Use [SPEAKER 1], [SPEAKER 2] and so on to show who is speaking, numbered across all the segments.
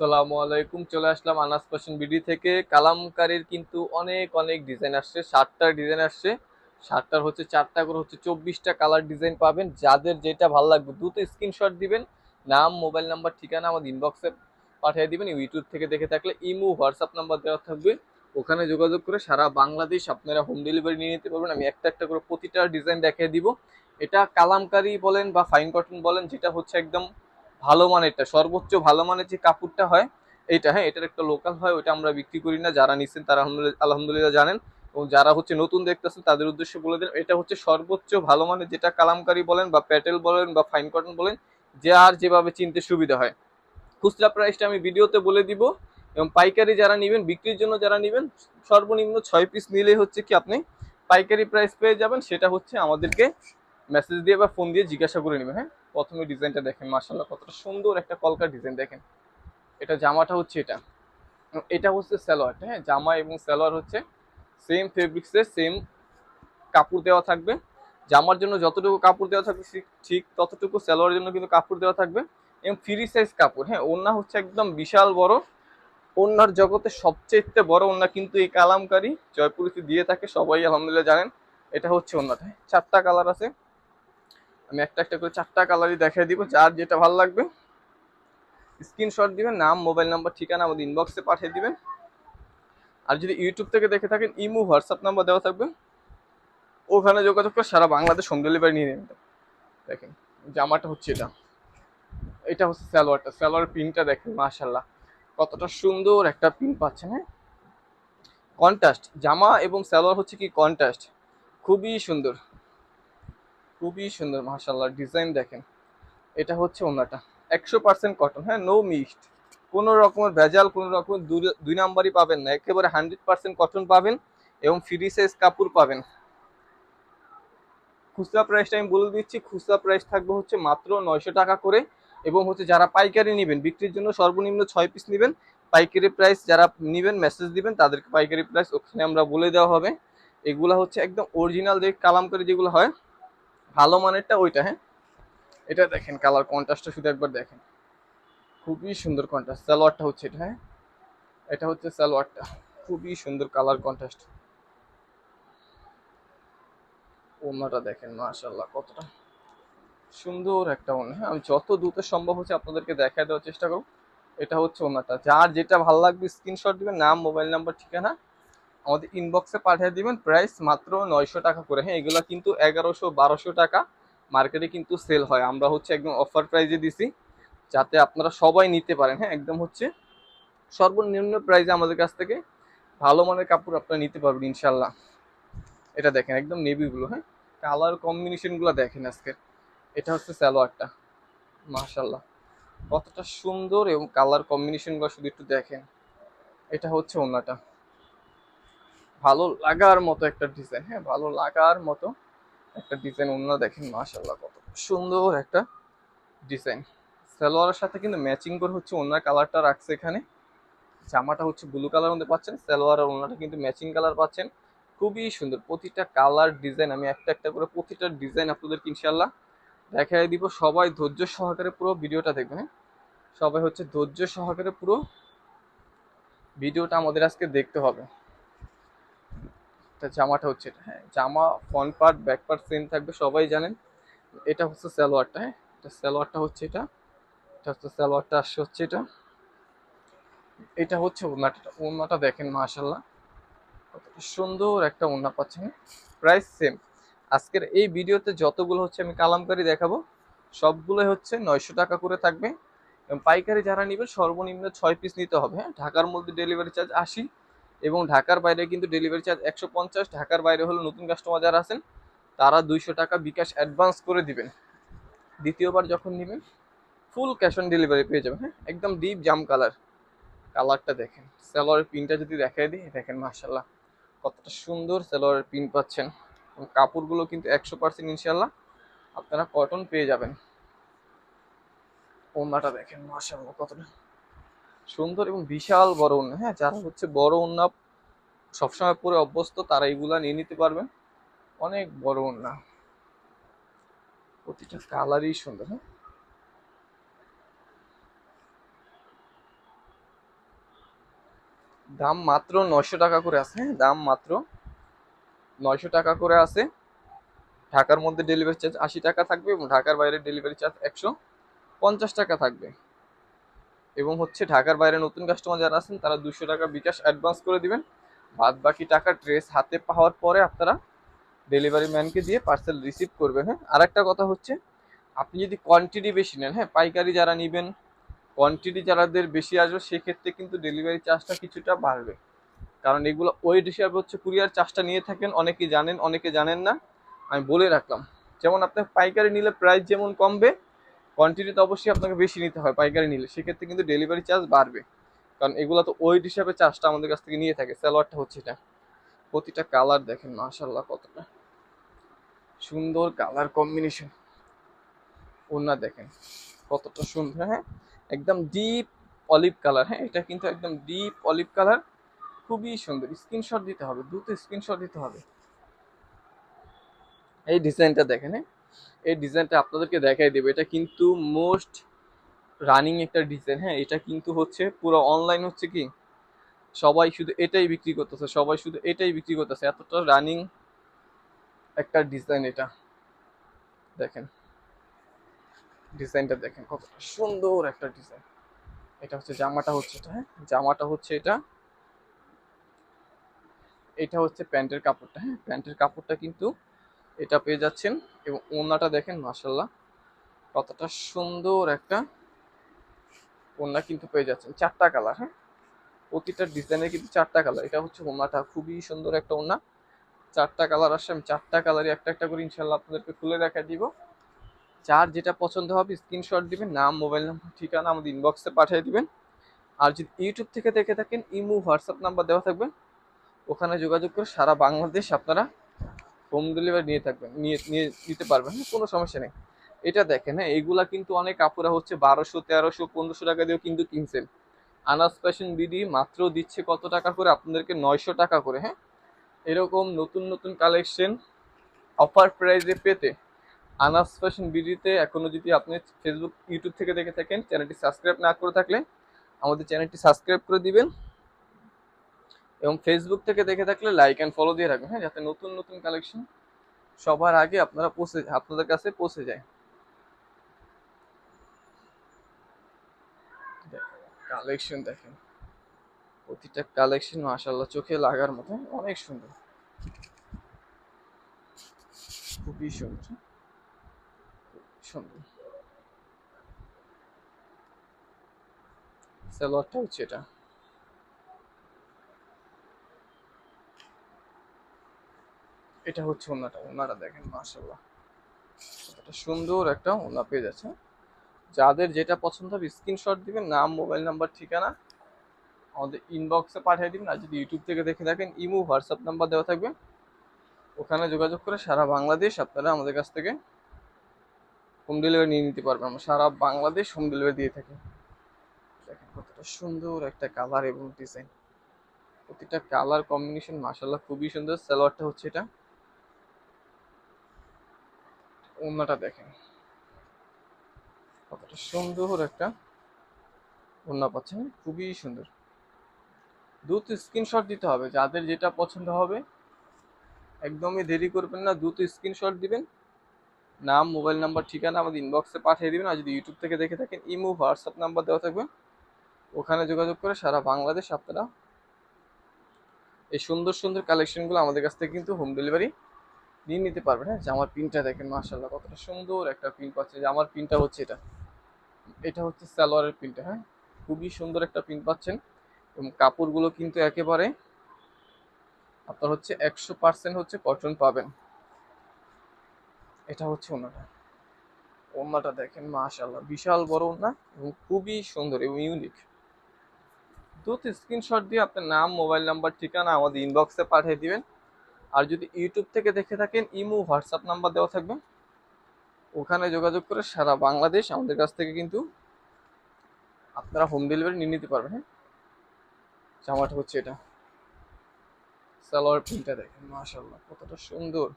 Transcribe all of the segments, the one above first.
[SPEAKER 1] আসসালামু আলাইকুম, চলে আসলাম আনাস ফ্যাশন বিডি থেকে। কালামকারীর কিন্তু অনেক অনেক ডিজাইন আসছে ষাটটা ডিজাইন আসছে। ষাটটার হচ্ছে চারটা করে হচ্ছে চব্বিশটা কালার ডিজাইন পাবেন। যাদের যেটা ভালো লাগবে, দ্রুত স্ক্রিনশট দিবেন। নাম, মোবাইল নাম্বার, ঠিকানা আমাদের ইনবক্সে পাঠিয়ে দিবেন। ইউটিউব থেকে দেখে থাকলে ইমো, হোয়াটসঅ্যাপ নাম্বার দেওয়া থাকবে। ওখানে যোগাযোগ করে সারা বাংলাদেশ আপনারা হোম ডেলিভারি নিয়ে নিতে পারবেন। আমি একটা একটা করে প্রতিটা ডিজাইন দেখিয়ে দিব। এটা কালামকারী বলেন বা ফাইন কটন বলেন, যেটা হচ্ছে একদম ভালো মানেরটা, সর্বোচ্চ ভালো মানের যে কাপড়টা হয় এটা হ্যাঁ এটার একটা লোকাল হয়, ওইটা আমরা বিক্রি করি না। যারা নিচ্ছেন তারা আলহামদুলিল্লাহ জানেন। এবং যারা হচ্ছে নতুন দেখতেছেন তাদের উদ্দেশ্যে বলে দেন এটা হচ্ছে সর্বোচ্চ ভালো মানের যেটা কালামকারী বলেন বা প্যাটেল বলেন বা ফাইন কটন বলেন, যে আর যেভাবে চিনতে সুবিধা হয়। খুচরা প্রাইসটা আমি ভিডিওতে বলে দিব। এবং পাইকারি যারা নেবেন, বিক্রির জন্য যারা নেবেন, সর্বনিম্ন ছয় পিস নিলে হচ্ছে কি আপনি পাইকারি প্রাইস পেয়ে যাবেন। সেটা হচ্ছে আমাদেরকে মেসেজ দিয়ে বা ফোন দিয়ে জিজ্ঞাসা করে নেবেন হ্যাঁ। প্রথমে ডিজাইনটা দেখেন মার্শাল্লাহ কতটা সুন্দর একটা কলকার ডিজাইন দেখেন। এটা জামাটা হচ্ছে এটা। এটা হচ্ছে সালোয়ারটা হ্যাঁ? জামা এবং সালোয়ার হচ্ছে সেম ফেব্রিক্সের সেম কাপড় দেওয়া থাকবে। জামার জন্য যতটুকু কাপড় দেওয়া থাকবে ঠিক- ততটুকু সালোয়ারের জন্য কিন্তু কাপড় দেওয়া থাকবে। এবং ফ্রি সাইজ কাপড় হ্যাঁ? ওন্না হচ্ছে একদম বিশাল বড়। ওন্নার জগতে সবচেয়ে বড় ওন্না কিন্তু এই কালামকারী জয়পুরিতে দিয়ে থাকে সবাই আলহামদুলিল্লাহ জানেন। এটা হচ্ছে ওন্নাটা হ্যাঁ, চারটা কালার আছে। আমি একটা একটা করে চারটা কালারই দেখাই দিব, যার যেটা ভালো লাগবে। স্ক্রিনশট দিবেন, নাম মোবাইল নাম্বার ঠিকানা আমাদের ইনবক্সে পাঠিয়ে দিবেন। আর যদি ইউটিউব থেকে দেখে থাকেন, ইমো হোয়াটসঅ্যাপ নাম্বার দেওয়া থাকবে। ওখানে যোগাযোগ করে সারা বাংলাদেশ হোম ডেলিভারি নিয়ে নেবেন। দেখেন, জামাটা হচ্ছে এটা। এটা হচ্ছে সালোয়ারটা। সালোয়ার প্রিন্টটা দেখেন মাশাল্লাহ কতটা সুন্দর একটা প্রিন্ট পাচ্ছেন হ্যাঁ? কন্ট্রাস্ট জামা এবং সালোয়ার হচ্ছে কি কন্ট্রাস্ট খুবই সুন্দর। খুবই সুন্দর মাশাল্লাহ ডিজাইন দেখেন। এটা হচ্ছে ওনাটা। একশো পার্সেন্ট কটন হ্যাঁ নো মিক্সড কোনো রকমের ভেজাল, কোনো রকমের দুই- নাম্বারই পাবেন না। একেবারে হান্ড্রেড পার্সেন্ট কটন পাবেন এবং ফ্রি সাইজ কাপড় পাবেন। খুচরা প্রাইসটা আমি বলে দিচ্ছি, খুচরা প্রাইস থাকবে হচ্ছে মাত্র নয়শো টাকা করে এবং হচ্ছে যারা পাইকারি নেবেন, বিক্রির জন্য সর্বনিম্ন ছয় পিস নেবেন। পাইকারি প্রাইস যারা নেবেন মেসেজ দিবেন, তাদেরকে পাইকারি প্রাইস ওখানে আমরা বলে দেওয়া হবে। এগুলা হচ্ছে একদম অরিজিনাল যে করে যেগুলো হয় ভালো মানেরটা ওইটা হ্যাঁ? এটা দেখেন কালার কন্ট্রাস্টটা শুধু একবার দেখেন। খুবই সুন্দর কন্ট্রাস্ট সালোয়ারটা হচ্ছে এটা হ্যাঁ? এটা হচ্ছে সালোয়ারটা, খুবই সুন্দর কালার কন্ট্রাস্ট ওনাটা দেখেন মাশাল্লাহ কতটা সুন্দর একটা ওনা হ্যাঁ? আমি যত দ্রুত সম্ভব হচ্ছে আপনাদেরকে দেখায় দেওয়ার চেষ্টা করব। এটা হচ্ছে ওনাটা যার যেটা ভালো লাগবে স্ক্রিনশট দিবেন, নাম মোবাইল নাম্বার ঠিকানা আমাদের ইনবক্সে পাঠিয়ে দিবেন প্রাইস মাত্র নয়শো টাকা করে। হ্যাঁ এগুলো কিন্তু এগারোশো, বারোশো টাকা মার্কেটে কিন্তু সেল হয়। আমরা হচ্ছে একদম অফার প্রাইজে দিছি, যাতে আপনারা সবাই নিতে পারেন। হ্যাঁ একদম হচ্ছে সর্বনিম্ন প্রাইজে আমাদের কাছ থেকে ভালো মানের কাপড় আপনারা নিতে পারবেন ইনশাল্লাহ এটা দেখেন, একদম নেভিগুলো হ্যাঁ। কালার কম্বিনেশনগুলো দেখেন আজকে। এটা হচ্ছে সালোয়ারটা মাশাল্লাহ কতটা সুন্দর এবং কালার কম্বিনেশনগুলো শুধু একটু দেখেন। এটা হচ্ছে ওনাটা। ভালো লাগার মতো একটা ডিজাইন হ্যাঁ ভালো লাগার মতো একটা ডিজাইন অন্য দেখেন মাশাল্লাহ কত সুন্দর একটা ডিজাইন সালোয়ারের সাথে কিন্তু ম্যাচিং করে হচ্ছে অন্য কালারটা রাখছে এখানে। জামাটা হচ্ছে ব্লু কালার মধ্যে পাচ্ছেন, সালোয়ার আর কিন্তু ম্যাচিং কালার পাচ্ছেন। খুবই সুন্দর, প্রতিটা কালার ডিজাইন আমি একটা একটা করে প্রতিটা ডিজাইন আপনাদেরকে ইনশাল্লাহ দেখাই দিব। সবাই ধৈর্য সহকারে পুরো ভিডিওটা দেখবেন হ্যাঁ? সবাই হচ্ছে ধৈর্য সহকারে পুরো ভিডিওটা আমাদের আজকে দেখতে হবে। এটা জামাটা হচ্ছে এটা। হ্যাঁ জামা front part back part same থাকবে, সবাই জানেন। এটা হচ্ছে সালোয়ারটা হ্যাঁ এটা সালোয়ারটা হচ্ছে এটা। এটা হচ্ছে সালোয়ারটা, আসছে হচ্ছে এটা। এটা হচ্ছে ওনাটা ওনাটা দেখেন মাশাল্লাহ কতটা সুন্দর একটা ওনা পাচ্ছেন। প্রাইস সেম আজকের এই ভিডিওতে যতগুলো হচ্ছে আমি কালামকারি দেখাবো, সবগুলোই হচ্ছে নয়শো টাকা করে থাকবে। এবং পাইকারি যারা নেবে সর্বনিম্ন ছয় পিস নিতে হবে। হ্যাঁ ঢাকার মধ্যে ডেলিভারি চার্জ আশি এবং ঢাকার বাইরে কিন্তু ডেলিভারি চার্জ একশো পঞ্চাশ, ঢাকার বাইরে হলো নতুন কাস্টমার যারা আছেন, তারা দুইশো টাকা বিকাশ অ্যাডভান্স করে দিবেন। দ্বিতীয়বার যখন নেবেন ফুল ক্যাশ অন ডেলিভারি পেয়ে যাবেন হ্যাঁ? একদম ডিপ জাম কালার কালারটা দেখেন। সালোয়ারের পিনটা যদি দেখাই দিই, দেখেন মার্শাল্লাহ কতটা সুন্দর সালোয়ারের পিন পাচ্ছেন। এবং কাপড়গুলো কিন্তু একশো পার্সেন্ট ইনশাল্লাহ আপনারা কটন পেয়ে যাবেন। ওন্নাটা দেখেন মার্শাল্লাহ কতটা সুন্দর এবং বিশাল বড় ওন্না হ্যাঁ যারা হচ্ছে বড় ওন্না সবসময় পরে অভ্যস্ত, তারা এইগুলা নিয়ে নিতে পারবেন। অনেক বড় ওন্না প্রতিটা কালারই সুন্দর হ্যাঁ। দাম মাত্র নয়শো টাকা করে আছে হ্যাঁ দাম মাত্র নয়শো টাকা করে আছে। ঢাকার মধ্যে ডেলিভারি চার্জ আশি টাকা থাকবে এবং ঢাকার বাইরে ডেলিভারি চার্জ একশো পঞ্চাশ টাকা থাকবে। এবং হচ্ছে ঢাকার বাইরে নতুন কাস্টমার যারা আছেন, তারা দুশো টাকা বিকাশ অ্যাডভান্স করে দিবেন। বাদ বাকি টাকা ড্রেস হাতে পাওয়ার পরে আপনারা ডেলিভারি ম্যানকে দিয়ে পার্সেল রিসিভ করবেন হ্যাঁ? আর একটা কথা হচ্ছে, আপনি যদি কোয়ান্টিটি বেশি নেন হ্যাঁ? পাইকারি যারা নেবেন কোয়ান্টিটি যারাদের বেশি আসবে, সেক্ষেত্রে কিন্তু ডেলিভারি চার্জটা কিছুটা বাড়বে। কারণ এগুলো ওয়েট হিসাবে হচ্ছে কুরিয়ার চার্জটা নিয়ে থাকেন, অনেকে জানেন অনেকে জানেন না। আমি বলে রাখলাম, যেমন আপনার পাইকারি নিলে প্রাইস যেমন কমবে কোয়ান্টিটি তো অবশ্যই আপনাকে বেশি নিতে হয়, পাইকারি নিলে। সেক্ষেত্রে কিন্তু ডেলিভারি চার্জ বাড়বে। কারণ এগুলো তো ওয়েট হিসাবে চার্জটা আমাদের কাছ থেকে নিয়ে থাকে স্যালোয়ারটা হচ্ছে এটা। প্রতিটা কালার দেখেন মাশাল্লাহ কতটা সুন্দর কালার কম্বিনেশন ওনা দেখেন, কতটা সুন্দর হ্যাঁ একদম ডিপ অলিভ কালার হ্যাঁ এটা কিন্তু একদম ডিপ অলিভ কালার খুবই সুন্দর স্ক্রিনশট দিতে হবে, দ্রুত স্ক্রিনশট দিতে হবে। এই ডিজাইনটা দেখেন হ্যাঁ। এই ডিজাইনটা আপনাদেরকে দেখাই দেবে। এটা কিন্তু মোস্ট রানিং একটা ডিজাইন হ্যাঁ? এটা কিন্তু হচ্ছে পুরো অনলাইন হচ্ছে কি? সবাই শুধু এটাই বিক্রি করতেছে, সবাই শুধু এটাই বিক্রি করতেছে। এতটা রানিং একটা ডিজাইন এটা। দেখেন। ডিজাইনটা দেখেন, কত সুন্দর একটা ডিজাইন। এটা হচ্ছে জামাটা হচ্ছে এটা হ্যাঁ? জামাটা হচ্ছে এটা। এটা হচ্ছে প্যান্টের কাপড়টা হ্যাঁ? প্যান্টের কাপড়টা কিন্তু এটা পেয়ে যাচ্ছেন এবং ওড়নাটা দেখেন মাসাল্লাহ কতটা সুন্দর একটা ওড়না কিন্তু পেয়ে যাচ্ছেন। চারটা কালার হ্যাঁ? প্রতিটা ডিজাইনের কিন্তু চারটা কালার। এটা হচ্ছে ওনাটা খুবই সুন্দর একটা ওড়না। চারটা কালার আসছে, আমি চারটা কালারই একটা একটা করে ইনশাল্লাহ আপনাদেরকে খুলে দেখা দিব। যার যেটা পছন্দ হবে স্ক্রিনশট দিবেন, নাম, মোবাইল নাম্বার, ঠিকানা আমাদের ইনবক্সে পাঠিয়ে দিবেন। আর যদি ইউটিউব থেকে দেখে থাকেন, ইমো, হোয়াটসঅ্যাপ নাম্বার দেওয়া থাকবেন ওখানে যোগাযোগ করে সারা বাংলাদেশ আপনারা হোম ডেলিভারি নিয়ে থাকবেন নিয়ে নিয়ে নিতে পারবেন হ্যাঁ, কোনো সমস্যা নেই। এটা দেখেন হ্যাঁ এগুলা কিন্তু অনেক কাপড়া হচ্ছে বারোশো তেরোশো পনেরোশো টাকা দিয়েও কিন্তু কিনছেন। আনাস ফ্যাশন বিডি মাত্র দিচ্ছে কত টাকা করে? আপনাদেরকে নয়শো টাকা করে হ্যাঁ। এরকম নতুন নতুন কালেকশন অফার প্রাইজে পেতে আনাস ফ্যাশন বিডিতে এখনও যদি আপনি ফেসবুক ইউটিউব থেকে দেখে থাকেন চ্যানেলটি সাবস্ক্রাইব না করে থাকলে আমাদের চ্যানেলটি সাবস্ক্রাইব করে দিবেন। এবং ফেসবুক থেকে দেখে থাকলে লাইক অ্যান্ড ফলো দিয়ে রাখবেন। হ্যাঁ যাতে নতুন নতুন কালেকশন সবার আগে আপনারা পৌঁছে আপনাদের কাছে পৌঁছে যায়। কালেকশন দেখেন। প্রতিটা কালেকশন মাশাল্লাহ চোখে লাগার মতো, অনেক সুন্দর। খুবই সুন্দর। সুন্দর। সালোয়ারটা হচ্ছে এটা। এটা হচ্ছে ওনাটা, ওনারা দেখেন মাশাল্লাহ কতটা সুন্দর একটা ওনা পেয়ে যাচ্ছে। যাদের যেটা পছন্দ হবে স্ক্রিনশট দিবেন, নাম মোবাইল নাম্বার ঠিকানা। আমাদের ইনবক্সে পাঠিয়ে দিবেন, আর যদি ইউটিউব থেকে দেখে থাকেন, ইমো হোয়াটসঅ্যাপ নাম্বার দেওয়া থাকবে। ওখানে যোগাযোগ করে সারা বাংলাদেশ আপনারা আমাদের কাছ থেকে হোম ডেলিভারি নিয়ে নিতে পারবেন। আমরা সারা বাংলাদেশ হোম ডেলিভারি দিয়ে থাকি। দেখেন কতটা সুন্দর একটা কালার এবং ডিজাইন প্রতিটা কালার কম্বিনেশন মাসাল্লাহ খুবই সুন্দর। সালোয়ারটা হচ্ছে এটা। ওড়নাটা দেখেন। কতটা সুন্দর একটা ওড়না পাচ্ছেন। খুবই সুন্দর। দ্রুত স্ক্রিনশট দিতে হবে। যাদের যেটা পছন্দ হবে, একদমই দেরি করবেন না। দ্রুত স্ক্রিনশট দিবেন। নাম মোবাইল নাম্বার ঠিকানা আমাদের ইনবক্সে পাঠিয়ে দিবেন। আর যদি ইউটিউব থেকে দেখে থাকেন, ইমো হোয়াটসঅ্যাপ নাম্বার দেওয়া থাকবে। ওখানে যোগাযোগ করে সারা বাংলাদেশ আপনারা এই সুন্দর সুন্দর কালেকশনগুলো আমাদের কাছ থেকে কিন্তু হোম ডেলিভারি নিয়ে নিতে পারবেন হ্যাঁ? জামার পিনটা দেখেন মাশাল্লাহ কতটা সুন্দর একটা পিন পাচ্ছে। জামার পিনটা হচ্ছে এটা। এটা হচ্ছে সালোয়ারের পিনটা হ্যাঁ? খুবই সুন্দর একটা পিন পাচ্ছেন। এবং কাপড়গুলো কিন্তু একেবারে আপনার হচ্ছে একশো পার্সেন্ট হচ্ছে কটন পাবেন। এটা হচ্ছে ওনাটা ওনাটা দেখেন মাশাল্লাহ বিশাল বড় ওনা এবং খুবই সুন্দর এবং ইউনিক। দ্রুত স্ক্রিনশট দিয়ে আপনার নাম, মোবাইল নাম্বার, ঠিকানা আমাদের ইনবক্সে পাঠিয়ে দিবেন। আর যদি ইউটিউব থেকে দেখে থাকেন, ইমো, হোয়াটসঅ্যাপ নাম্বার দেওয়া থাকবে। ওখানে যোগাযোগ করে সারা বাংলাদেশ আমাদের কাছ থেকে কিন্তু আপনারা হোম ডেলিভারি নিয়ে নিতে পারবেন হ্যাঁ? জামাটা হচ্ছে এটা। সালোয়ার প্রিন্টটা দেখেন মাশাল্লাহ কতটা সুন্দর।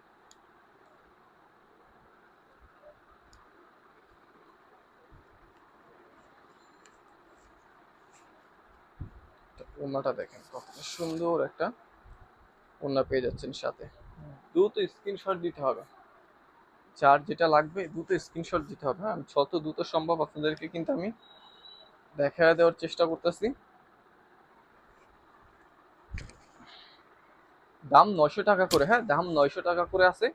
[SPEAKER 1] ওনাটা দেখেন, কতটা সুন্দর একটা ওনা পেয়ে যাচ্ছেন সাথে। দ্রুত স্ক্রিনশট দিতে হবে। যার যেটা লাগবে দ্রুত স্ক্রিনশট দিতে হবে। হ্যাঁ যত দ্রুত সম্ভব আপনাদেরকে কিন্তু আমি দেখা দেওয়ার চেষ্টা করতেছি। দাম নয়শো টাকা করে হ্যাঁ দাম নয়শো টাকা করে আছে।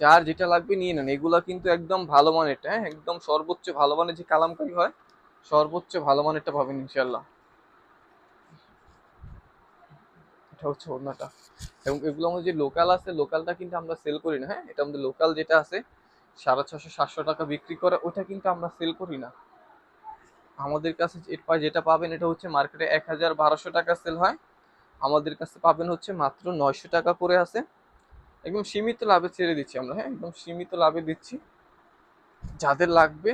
[SPEAKER 1] যার যেটা লাগবে নিয়ে নেন। এগুলা কিন্তু একদম ভালো মানেরটা হ্যাঁ একদম সর্বোচ্চ ভালো মানের যে কালামকারি হয় সর্বোচ্চ ভালো মানেরটা পাবেন ইনশাল্লাহ এটা হচ্ছে ওড়নাটা। এবং এগুলো আমাদের যে লোকাল আছে লোকালটা কিন্তু আমরা সেল করি না হ্যাঁ? এটা আমাদের লোকাল যেটা আছে, সাড়ে ছশো সাতশো টাকা বিক্রি করে ওটা কিন্তু আমরা সেল করি না। আমাদের কাছে যেটা পাবেন, এটা হচ্ছে মার্কেটে এক হাজার বারোশো টাকা সেল হয়। আমাদের কাছে পাবেন হচ্ছে মাত্র নয়শো টাকা করে আছে। একদম সীমিত লাভে ছেড়ে দিচ্ছি আমরা হ্যাঁ? একদম সীমিত লাভে দিচ্ছি। যাদের লাগবে,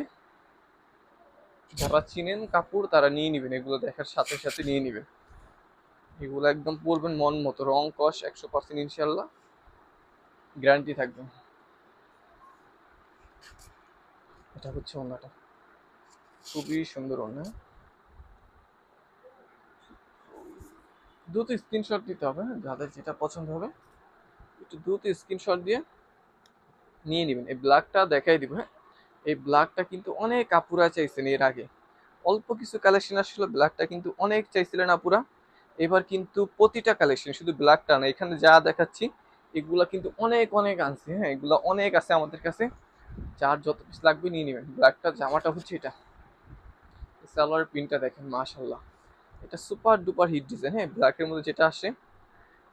[SPEAKER 1] যারা চিনেন কাপড়, তারা নিয়ে নেবেন। এগুলো দেখার সাথে সাথে নিয়ে নেবেন। এগুলো একদম পরবেন মন মতো, রং কষ একশো পার্সেন্ট ইনশাল্লাহ গ্যারান্টি থাকবে। এটা হচ্ছে ওনাটা খুবই সুন্দর ওনা দ্রুত স্ক্রিনশট দিতে হবে হ্যাঁ? যাদের যেটা পছন্দ হবে, একটু দ্রুত স্ক্রিনশট দিয়ে নিয়ে নেবেন। এই ব্ল্যাকটা দেখাই দিব হ্যাঁ? এই ব্ল্যাকটা কিন্তু অনেক আপুরা চাইছেন এর আগে। অল্প কিছু কালেকশন আসছিল ব্ল্যাকটা কিন্তু অনেক চাইছিলেন আপুরা। এবার কিন্তু প্রতিটা কালেকশন শুধু ব্ল্যাকটা না, এখানে যা দেখাচ্ছি, এগুলা কিন্তু অনেক অনেক আনছে হ্যাঁ এগুলো অনেক আছে আমাদের কাছে। যার যত পিস লাগবে নিয়ে নেবেন। ব্ল্যাকটা জামাটা হচ্ছে এটা। সালোয়ার প্রিন্টটা দেখেন মাশাল্লাহ এটা সুপার ডুপার হিট ডিজাইন হ্যাঁ ব্ল্যাকের মধ্যে যেটা আসে,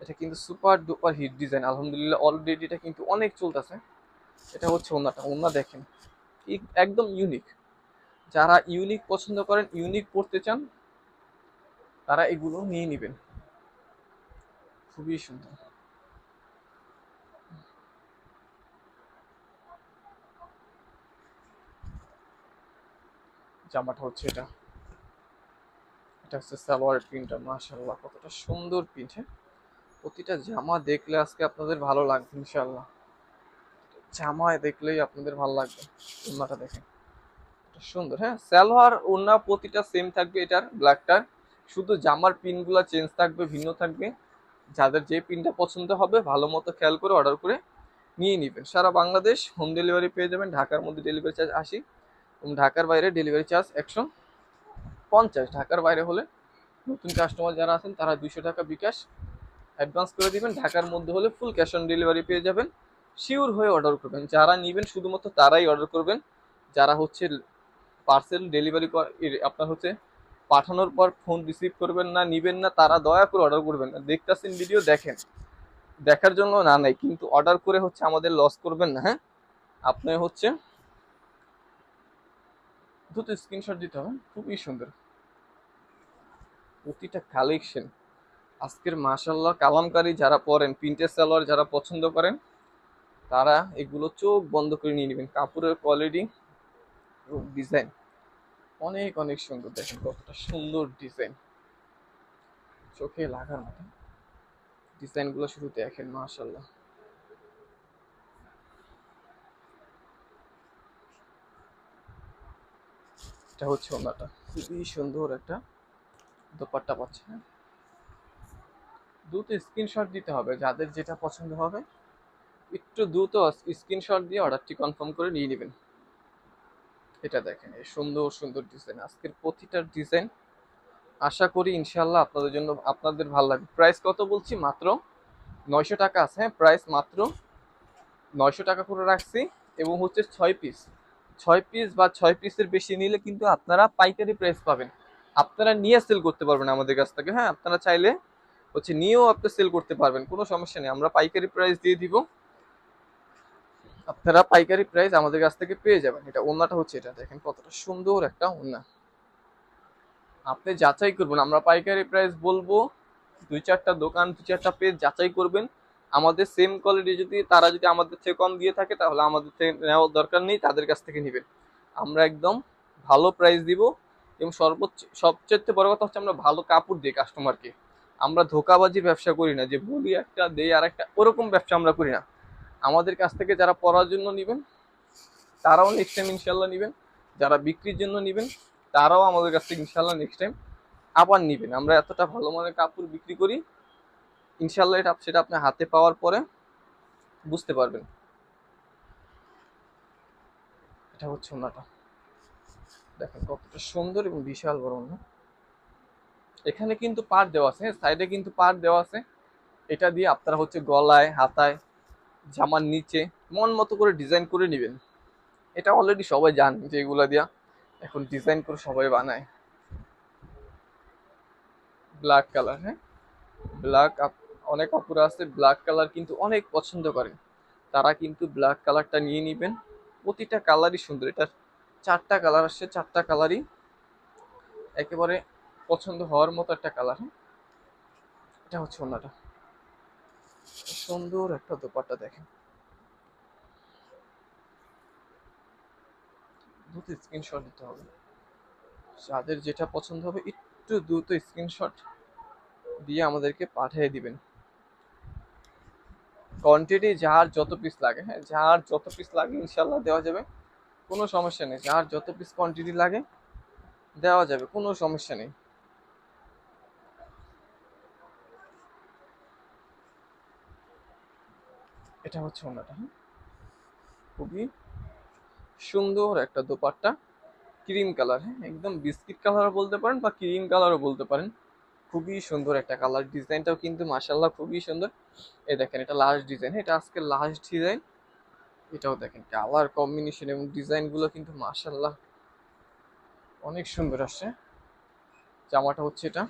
[SPEAKER 1] এটা কিন্তু সুপার ডুপার হিট ডিজাইন আলহামদুলিল্লাহ অলরেডি এটা কিন্তু অনেক চলতেছে। এটা হচ্ছে ওনাটা, ওনা দেখেন। একদম ইউনিক যারা ইউনিক পছন্দ করেন ইউনিক পড়তে চান তারা এগুলো নিয়ে নেবেন। খুবই সুন্দর। জামাটা হচ্ছে এটা। এটা হচ্ছে সালোয়ার প্রিন্টটা মাশাল্লাহ কতটা সুন্দর প্রিন্ট হ্যাঁ? প্রতিটা জামা দেখলে আজকে আপনাদের ভালো লাগবে ইনশাল্লাহ জামায় দেখলেই আপনাদের ভালো লাগবে, ওড়নাটা দেখেন। সুন্দর হ্যাঁ? সালোয়ার, ওড়না প্রতিটা সেম থাকবে এটার ব্ল্যাকটার শুধু জামার পিনগুলো চেঞ্জ থাকবে, ভিন্ন থাকবে। যাদের যে পিনটা পছন্দ হবে, ভালো মতো খেয়াল করে অর্ডার করে নিয়ে নেবেন সারা বাংলাদেশ হোম ডেলিভারি পেয়ে যাবেন, ঢাকার মধ্যে ডেলিভারি চার্জ আশি, এবং ঢাকার বাইরে ডেলিভারি চার্জ একশো পঞ্চাশ। ঢাকার বাইরে হলে নতুন কাস্টমার যারা আছেন, তারা দুশো টাকা বিকাশ অ্যাডভান্স করে দিবেন। ঢাকার মধ্যে হলে ফুল ক্যাশ অন ডেলিভারি পেয়ে যাবেন। শিওর হয়ে অর্ডার করবেন। যারা নেবেন, শুধুমাত্র তারাই অর্ডার করবেন। যারা হচ্ছে পার্সেল ডেলিভারি আপনার হচ্ছে পাঠানোর পর ফোন রিসিভ করবেন না, নিবেন না, তারা দয়া করে অর্ডার করবেন না। দেখতেছেন ভিডিও দেখেন। দেখার জন্য না নাই, কিন্তু অর্ডার করে হচ্ছে আমাদের লস করবেন না হ্যাঁ? আপনি হচ্ছে দুটো স্ক্রিনশট দিতে হবে, খুবই সুন্দর। প্রতিটা কালেকশন আজকের মাসাল্লাহ কালামকারী যারা পরেন, প্রিন্টের সালোয়ার যারা পছন্দ করেন, তারা এগুলো চোখ বন্ধ করে নিয়ে নেবেন। কাপড়ের কোয়ালিটি ডিজাইন অনেক অনেক সুন্দর। দেখেন কতটা সুন্দর ডিজাইন চোখে লাগার মতো ডিজাইনগুলো শুধু দেখেন মাশাল্লাহ এটা হচ্ছে ওনাটা। খুবই সুন্দর একটা দোপাট্টা পাচ্ছে হ্যাঁ। দ্রুত স্ক্রিনশট দিতে হবে। যাদের যেটা পছন্দ হবে, একটু দ্রুত স্ক্রিনশট দিয়ে অর্ডারটি কনফার্ম করে নিয়ে নেবেন। এটা দেখেন, এই সুন্দর সুন্দর ডিজাইন আজকের প্রতিটা ডিজাইন আশা করি ইনশাল্লাহ আপনাদের জন্য, আপনাদের ভালো লাগবে। প্রাইস কত বলছি? মাত্র নয়শো টাকা আছে হ্যাঁ? প্রাইস মাত্র নয়শো টাকা করে রাখছি এবং হচ্ছে ছয় পিস ছয় পিস বা ছয় পিসের বেশি নিলে কিন্তু আপনারা পাইকারি প্রাইস পাবেন। আপনারা নিয়ে সেল করতে পারবেন আমাদের কাছ থেকে হ্যাঁ? আপনারা চাইলে হচ্ছে নিয়েও আপনি সেল করতে পারবেন, কোনো সমস্যা নেই। আমরা পাইকারি প্রাইস দিয়ে দিব। আপনারা পাইকারি প্রাইস আমাদের কাছ থেকে পেয়ে যাবেন। এটা ওন্নাটা হচ্ছে এটা, দেখেন কতটা সুন্দর একটা ওন্না। আপনি যাচাই করবেন, আমরা পাইকারি প্রাইস বলব, দুই চারটা দোকান, দুই চারটা পেজ যাচাই করবেন। আমাদের সেম কোয়ালিটি যদি, তারা যদি আমাদের থেকে কম দিয়ে থাকে, তাহলে আমাদের থেকে নেওয়ার দরকার নেই, তাদের কাছ থেকে নেবেন। আমরা একদম ভালো প্রাইস দিব, এবং সর্বোচ্চ সবচেয়ে বড় কথা হচ্ছে আমরা ভালো কাপড় দিই কাস্টমারকে আমরা ধোকাবাজির ব্যবসা করি না, যে বলি একটা, দেই আর একটা ওরকম ব্যবসা আমরা করি না। আমাদের কাছ থেকে যারা পড়ার জন্য নেবেন, তারাও নেক্সট টাইম ইনশাল্লাহ নেবেন। যারা বিক্রির জন্য নেবেন, তারাও আমাদের কাছ থেকে ইনশাল্লাহ নেক্সট টাইম আবার নিবেন। আমরা এতটা ভালো মানের কাপড় বিক্রি করি ইনশাল্লাহ এটা সেটা আপনি হাতে পাওয়ার পরে বুঝতে পারবেন। এটা হচ্ছে ওনাটা। দেখেন কতটা সুন্দর এবং বিশাল বড় ওনা। এখানে কিন্তু পাট দেওয়া আছে সাইডে কিন্তু পাট দেওয়া আছে। এটা দিয়ে আপনারা হচ্ছে গলায়, হাতায় জামার নিচে, মন মতো করে ডিজাইন করে নেবেন। এটা অলরেডি সবাই জানে যে এগুলা দিয়া এখন ডিজাইন করে সবাই বানায়। ব্ল্যাক কালার হ্যাঁ? ব্ল্যাক অনেক আপুরা আছে ব্ল্যাক কালার কিন্তু অনেক পছন্দ করে। তারা কিন্তু ব্ল্যাক কালারটা নিয়ে নেবেন। প্রতিটা কালারই সুন্দর। এটা চারটা কালার আসছে, চারটা কালারই একেবারে পছন্দ হওয়ার মতো একটা কালার হ্যাঁ? এটা হচ্ছে ওনাটা। সুন্দর একটা দোপাট্টা দেখেন। দ্রুত স্ক্রিনশট দিতে হবে। যাদের যেটা পছন্দ হবে, একটু দ্রুত স্ক্রিনশট দিয়ে আমাদেরকে পাঠিয়ে দিবেন। কোয়ান্টিটি যার যত পিস লাগে হ্যাঁ যার যত পিস লাগে ইনশাল্লাহ দেওয়া যাবে। কোনো সমস্যা নেই, যার যত পিস কোয়ান্টিটি লাগে, দেওয়া যাবে, কোনো সমস্যা নেই। এটা হচ্ছে ওনাটা হ্যাঁ? খুবই সুন্দর একটা দোপাট্টা। ক্রিম কালার হ্যাঁ? একদম বিস্কিট কালারও বলতে পারেন বা ক্রিম কালারও বলতে পারেন। খুবই সুন্দর একটা কালার, ডিজাইনটাও কিন্তু মাসাল্লাহ খুবই সুন্দর। এই দেখেন, এটা লাস্ট ডিজাইন এটা আজকে লাস্ট ডিজাইন এটাও দেখেন, কালার কম্বিনেশন এবং ডিজাইনগুলো কিন্তু মাসাল্লাহ অনেক সুন্দর আসছে। জামাটা হচ্ছে এটা।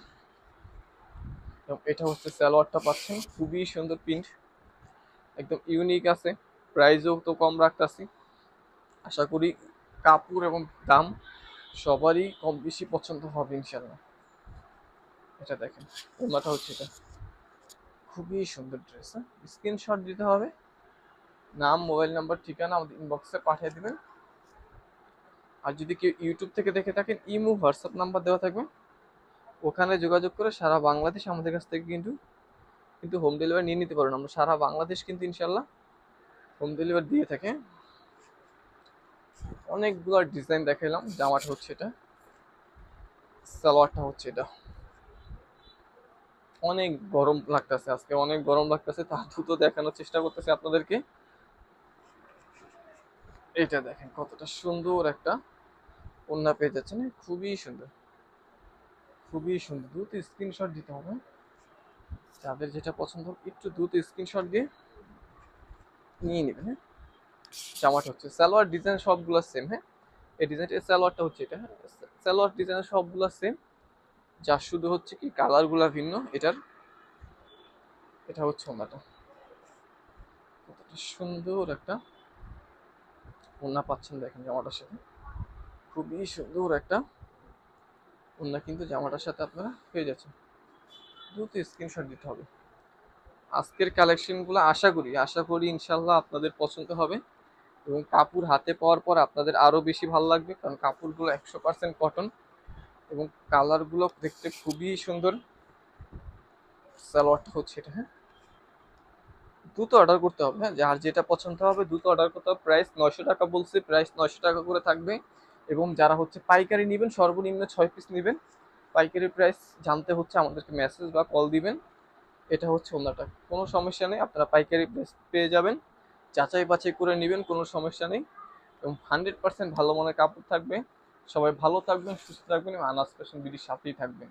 [SPEAKER 1] এটা হচ্ছে স্যালোয়ারটা পাচ্ছেন, খুবই সুন্দর প্রিন্ট একদম ইউনিক আছে। প্রাইসও তো কম রাখতেছি। আশা করি কাপড় এবং দাম সবারই কম বেশি পছন্দ হবে ইনশাল্লাহ এটা দেখেন ওনাটা হচ্ছে এটা। খুবই সুন্দর ড্রেস হ্যাঁ? স্ক্রিনশট দিতে হবে। নাম মোবাইল নাম্বার ঠিকানা আমাদের ইনবক্সে পাঠিয়ে দেবেন। আর যদি কেউ ইউটিউব থেকে দেখে থাকেন, ইমো হোয়াটসঅ্যাপ নাম্বার দেওয়া থাকবে। ওখানে যোগাযোগ করে সারা বাংলাদেশ আমাদের কাছ থেকে কিন্তু কিন্তু হোম ডেলিভারি নিয়ে নিতে পারেন আমরা সারা বাংলাদেশ কিন্তু ইনশাল্লাহ হোম ডেলিভারি দিয়ে থাকে। অনেকগুলো ডিজাইন দেখাইলাম, জামাটা হচ্ছে এটা, সালোয়ারটা হচ্ছে এটা। অনেক গরম লাগতেছে আজকে, অনেক গরম লাগতেছে, তা দ্রুত দেখানোর চেষ্টা করতেছি আপনাদেরকে। এটা দেখেন, কতটা সুন্দর একটা ওন্না পেয়ে যাচ্ছেন, খুবই সুন্দর। খুবই সুন্দর, দ্রুত স্ক্রিনশট দিতে হবে। যাদের যেটা পছন্দ একটু দ্রুত স্ক্রিনশট দিয়ে নিয়ে নেবেন হ্যাঁ? জামাটা হচ্ছে সালোয়ার ডিজাইন সবগুলো সেম হ্যাঁ? এই ডিজাইনটা সালোয়ারটা হচ্ছে এটা হ্যাঁ? সালোয়ার ডিজাইন সবগুলো সেম যা শুধু হচ্ছে কি কালারগুলো ভিন্ন এটার এটা হচ্ছে ওনাটা। কতটা সুন্দর একটা ওনা পাচ্ছেন দেখেন জামাটার সাথে। খুবই সুন্দর একটা ওনা কিন্তু জামাটার সাথে আপনারা পেয়ে যাচ্ছেন। দ্রুত স্ক্রিনশট দিতে হবে। আজকের কালেকশনগুলো আশা করি আশা করি ইনশাল্লাহ আপনাদের পছন্দ হবে এবং কাপড় হাতে পাওয়ার পর আপনাদের আরও বেশি ভালো লাগবে, কারণ কাপড়গুলো একশো পার্সেন্ট কটন এবং কালারগুলো দেখতে খুবই সুন্দর। সালোয়ারটা হচ্ছে এটা হ্যাঁ? দ্রুত অর্ডার করতে হবে হ্যাঁ? যার যেটা পছন্দ হবে দ্রুত অর্ডার করতে হবে। প্রাইস নয়শো টাকা বলছে প্রাইস নয়শো টাকা করে থাকবে এবং যারা হচ্ছে পাইকারি নেবেন, সর্বনিম্ন ছয় পিস নেবেন। পাইকারি প্রাইস জানতে হচ্ছে আমাদেরকে মেসেজ বা কল দিবেন। এটা হচ্ছে ওনাটা। কোনো সমস্যা নেই, আপনারা পাইকারি প্রাইস পেয়ে যাবেন। যাচাই বাছাই করে নেবেন, কোনো সমস্যা নেই। এবং হান্ড্রেড পার্সেন্ট ভালো মনের কাপড় থাকবে। সবাই ভালো থাকবেন, সুস্থ থাকবেন এবং আনাজ পেশেন্ট বিডির সাথেই থাকবেন।